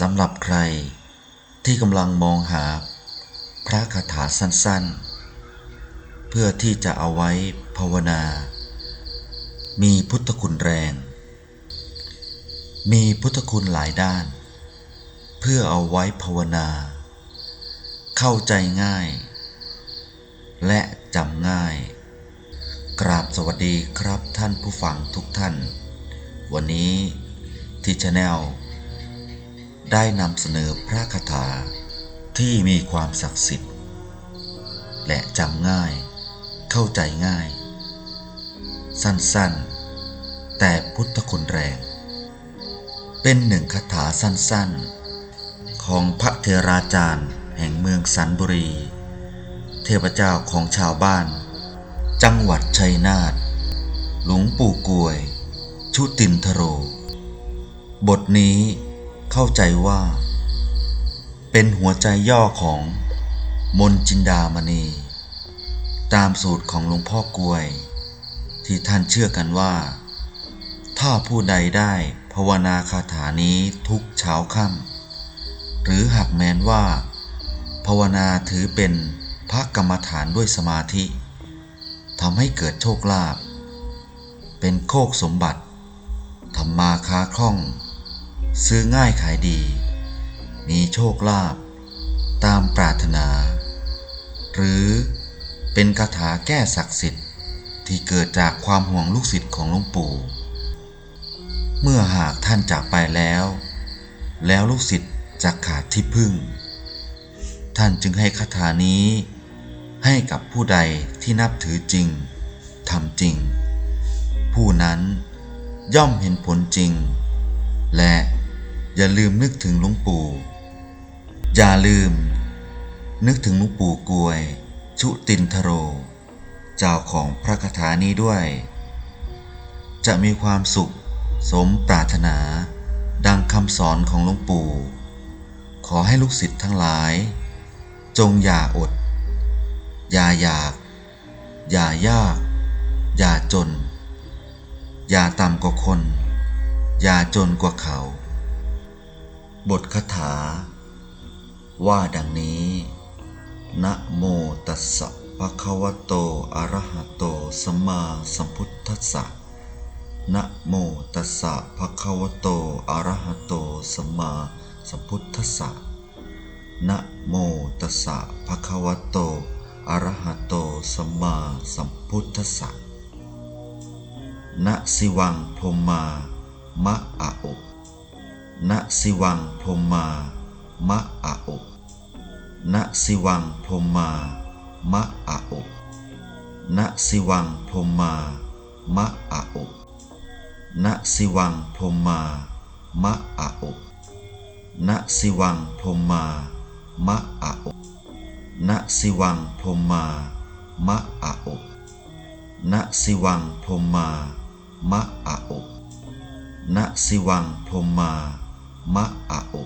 สำหรับใครที่กำลังมองหาพระคาถาสั้นๆ เพื่อที่จะเอาไว้ภาวนา มีพุทธคุณแรง มีพุทธคุณหลายด้าน เพื่อเอาไว้ภาวนา เข้าใจง่าย และจำง่าย กราบสวัสดีครับท่านผู้ฟังทุกท่าน วันนี้ที่ชาแนล ได้นำเสนอพระคาถาที่มีความศักดิ์สิทธิ์ และจำง่าย เข้าใจง่าย สั้นๆ แต่พุทธคุณแรง เป็นหนึ่งคาถาสั้นๆ ของพระเทราจารย์แห่งเมืองสันบุรี เทพเจ้าของชาวบ้าน จังหวัดชัยนาทหลวงปู่กวย ชุตินทโร บทนี้ เข้าใจว่า เป็นหัวใจย่อของมนจินดามณี ตามสูตรของหลวงพ่อกวย ที่ท่านเชื่อกันว่า ถ้าผู้ใดได้ภาวนาคาถานี้ทุกเช้าค่ำหรือหากแม้นว่า ภาวนาถือเป็นพระกรรมฐานด้วยสมาธิทำให้เกิดโชคลาภเป็นโคกสมบัติทำมาค้าคล่อง ซื้อง่ายขายดี มีโชคลาภตามปรารถนา หรือเป็นคาถาแก้ศักดิ์สิทธิ์ที่เกิดจากความห่วงลูกศิษย์ของหลวงปู่ เมื่อหากท่านจากไปแล้ว แล้วลูกศิษย์จะขาดที่พึ่ง ท่านจึงให้คาถานี้ให้กับผู้ใดที่นับถือจริงทำจริง ผู้นั้นย่อมเห็นผลจริง และ อย่าลืมนึกถึงหลวงปู่ อย่าลืม นึกถึงหลวงปู่กวย ชุตินทโร เจ้าของพระคาถานี้ด้วย จะมีความสุข สมปรารถนา ดังคำสอนของหลวงปู่ ขอให้ลูกศิษย์ทั้งหลาย จงอย่าอด อย่าอยาก อย่ายาก อย่าจน อย่าต่ำกว่าคน อย่าจนกว่าเขา บทคาถา ว่าดังนี้ นะโมตัสสะภะคะวะโต อะระหะโต สัมมาสัมพุทธัสสะ นะโมตัสสะภะคะวะโต อะระหะโต สัมมาสัมพุทธัสสะ นะโมตัสสะภะคะวะโต อะระหะโต สัมมาสัมพุทธัสสะ นะสิวังพรหมามะอะอุ นะสิวังพรหมามะอะอุนะสิวังพรหมามะอะอุนะสิวังพรหมามะอะอุนะสิวังพรหมามะอะอุนะสิวังพรหมามะอะอุนะสิวังพรหมามะอะอุณสิวังพรหมามะอะอุณสิวังพรหมา มะอะอุ